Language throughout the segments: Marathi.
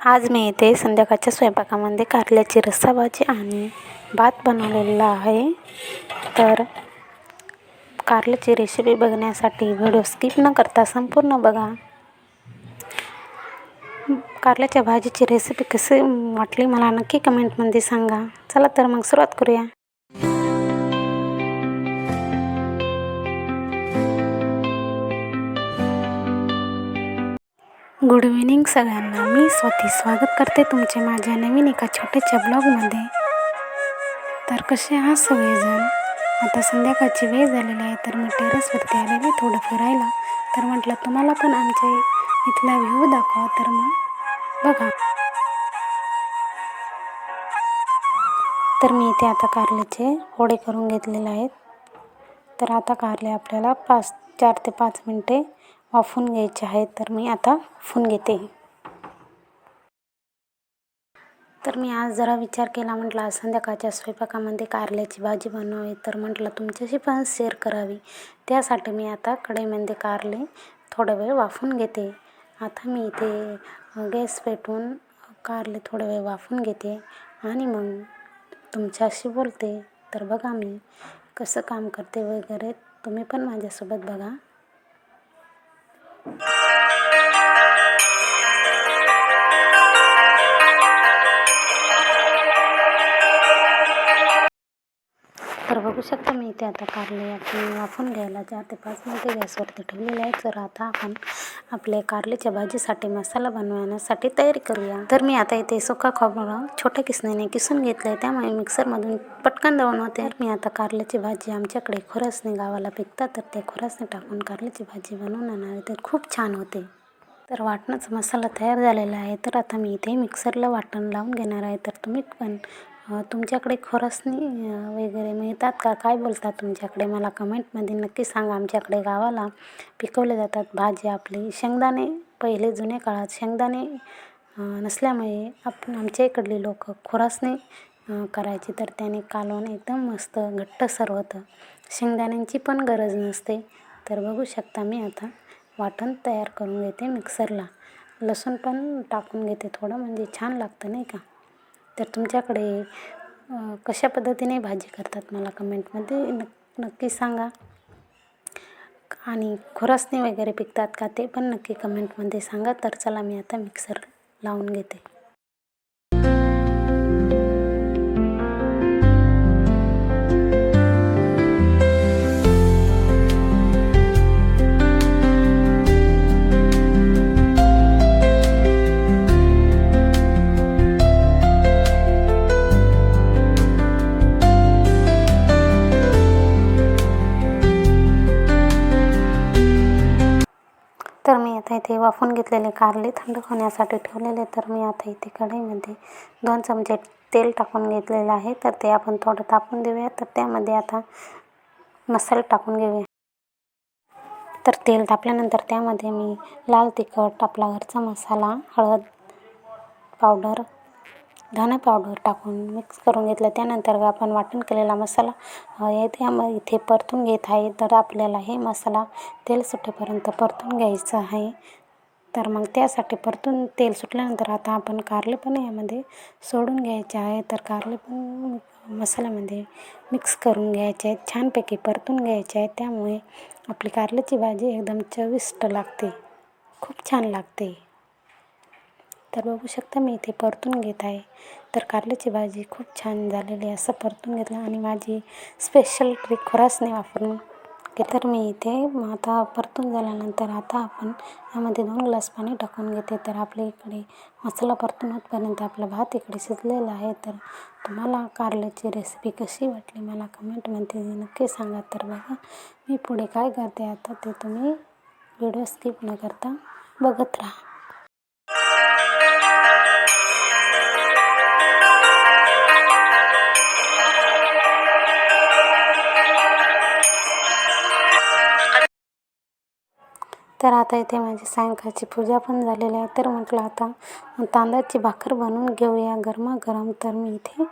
आज मी इथे संध्याकाळच्या स्वयंपाकामध्ये कारल्याची रस्सा भाजी आणि भात बनवलेला आहे. तर कारल्याची रेसिपी बघण्यासाठी व्हिडिओ स्किप न करता संपूर्ण बघा. कारल्याच्या भाजीची रेसिपी कशी वाटली मला नक्की कमेंटमध्ये सांगा. चला तर मग सुरुवात करूया. गुड इव्हिनिंग सगळ्यांना. मी स्वती स्वागत करते तुमचे माझ्या नवीन एका छोट्याच्या ब्लॉगमध्ये. तर कसे आहात सगळेजण? आता संध्याकाळची वेळ झालेली आहे तर मी टेरेसवरती आलेले थोडं फिरायला. तर म्हटलं तुम्हाला पण आमच्या इथला व्ह्यू दाखवा. तर मग बघा. तर मी इथे आता कारल्याचे होडे करून घेतलेले आहेत. तर आता कारले आपल्याला पाच चार ते पाच मिनटे वाफून घ्यायचे आहेत तर मी आता वाफून घेते. तर मी आज जरा विचार केला म्हटलं आज संध्याकाळच्या स्वयंपाकामध्ये कारल्याची भाजी बनवावी तर म्हटलं तुमच्याशी पण शेअर करावी. त्यासाठी मी आता कढईमध्ये कारले थोडा वेळ वाफून घेते. आता मी इथे गॅस पेटवून कारले थोडा वेळ वाफून घेते आणि मग तुमच्याशी बोलते. तर बघा मी कसं काम करते वगैरे तुम्ही पण माझ्यासोबत बघा. you. तर बघू शकता मी इथे आता कारले आपण वाफून घ्यायला चार ते पाच मिनटे गॅसवरती ठेवलेले आहेत तर आता आपण आपल्या कारल्याच्या भाजीसाठी मसाला बनवण्यासाठी तयारी करूया. तर मी आता इथे सुका खोबरं छोट्या किसणीने किसून घेतलं आहे त्यामुळे मिक्सरमधून पटकन दळून होते. तर मी आता कारल्याची भाजी आमच्याकडे खोरसने गावाला पिकतात. तर ते खुरासने टाकून कारल्याची भाजी बनवून आणणार तर खूप छान होते. तर वाटणाचा मसाला तयार झालेला आहे. तर आता मी इथे मिक्सरला वाटण लावून घेणार आहे. तर तुम्ही पण तुमच्याकडे खोरसनी वगैरे मिळतात का? काय बोलतात तुमच्याकडे? मला कमेंटमध्ये नक्की सांगा. आमच्याकडे गावाला पिकवले जातात भाजी आपली. शेंगदाणे पहिले जुन्या काळात शेंगदाणे नसल्यामुळे आपण आमच्या इकडली लोक खुरासणी करायची. तर त्याने कालवण एकदम मस्त घट्टसर होतं शेंगदाण्यांची पण गरज नसते. तर बघू शकता मी आता. वाटण तयार करून घेते मिक्सरला. लसूण पण टाकून घेते थोडं म्हणजे छान लागतं नाही का? तर तुमच्याकडे कशा पद्धतीने भाजी करतात मला कमेंटमध्ये नक् नक्की सांगा. आणि खुरासणी वगैरे पिकतात का ते पण नक्की कमेंटमध्ये सांगा. तर चला मी आता मिक्सर लावून घेते. मी आता इथे वाफून घेतलेले कारले थंड होण्यासाठी ठेवलेले तर मी आता इथे कढईमध्ये दोन चमचे तेल टाकून घेतलेलं आहे. तर ते आपण थोडं तापून देऊया. तर त्यामध्ये आता मसाले टाकून घेऊया. तर तेल तापल्यानंतर त्यामध्ये मी लाल तिखट आपला घरचा मसाला हळद पावडर धना पावडर टाकून मिक्स करून घेतलं. त्यानंतर आपण वाटण केलेला मसाला यामध्ये इथे परतून घेत आहे. तर आपल्याला हे मसाला तेल सुटेपर्यंत परतून घ्यायचं आहे. तर मग त्यासाठी परतून तेल सुटल्यानंतर आता आपण कारले पण यामध्ये सोडून घ्यायचे आहे. तर कारले पण मसाल्यामध्ये मिक्स करून घ्यायचे आहेत. छानपैकी परतून घ्यायचे आहेत. त्यामुळे आपली कारल्याची भाजी एकदम चविष्ट लागते. खूप छान लागते. तर बघू शकता मी इथे परतून घेत आहे. तर कारल्याची भाजी खूप छान झालेली आहे असं परतून घेतलं आणि माझी स्पेशल ट्रिक खोरासने वापरून तर मी इथे आता परतून झाल्यानंतर आता आपण यामध्ये दोन ग्लास पाणी टाकून घेते. तर आपल्या इकडे मसाला परतून होतपर्यंत आपला भात इकडे शिजलेला आहे. तर तुम्हाला कारल्याची रेसिपी कशी वाटली मला कमेंटमध्ये नक्की सांगा. तर बघा मी पुढे काय करते आता ते तुम्ही व्हिडिओ स्किप न करता बघत राहा. तर आता इथे माझी सायंकाळची पूजा पण झालेली आहे. तर म्हटलं आता तांदळाची भाकर बनवून घेऊया गरमागरम. तर मी इथे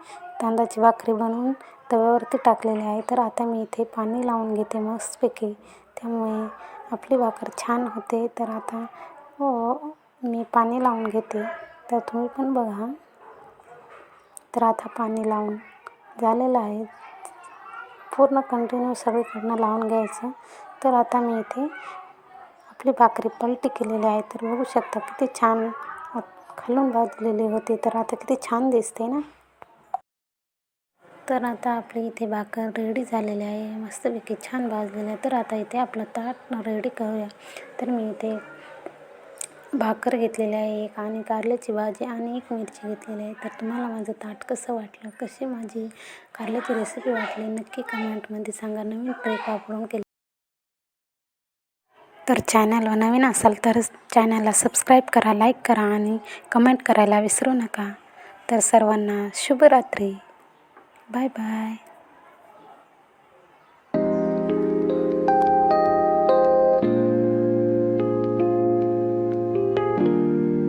तांदळाची भाकरी बनवून तव्यावरती टाकलेली आहे. तर आता मी इथे पाणी लावून घेते मस्तपैकी. त्यामुळे आपली भाकर छान होते. तर आता हो, मी पाणी लावून घेते. तर तुम्ही पण बघा. तर आता पाणी लावून झालेलं आहे. पूर्ण कंटिन्यू सगळीकडनं लावून घ्यायचं. तर आता मी इथे आपली भाकरी पलटी केलेली आहे. तर बघू शकता किती छान खालून भाजलेली होती. तर आता किती छान दिसते ना? तर आता आपली इथे भाकर रेडी झालेली आहे. मस्तपैकी छान भाजलेली आहे. तर आता इथे आपलं ताट रेडी करूया. तर मी इथे भाकर घेतलेली आहे. एक आणि कारल्याची भाजी आणि एक मिरची घेतलेली आहे. तर तुम्हाला माझं ताट कसं वाटलं? कशी माझी कारल्याची रेसिपी वाटली? नक्की कमेंटमध्ये सांगा. नवीन ट्रेक वापरून केली तर चॅनलवर नवीन असाल तर चॅनलला सबस्क्राईब करा लाईक करा आणि कमेंट करायला विसरू नका. तर सर्वांना शुभरात्री. Bye bye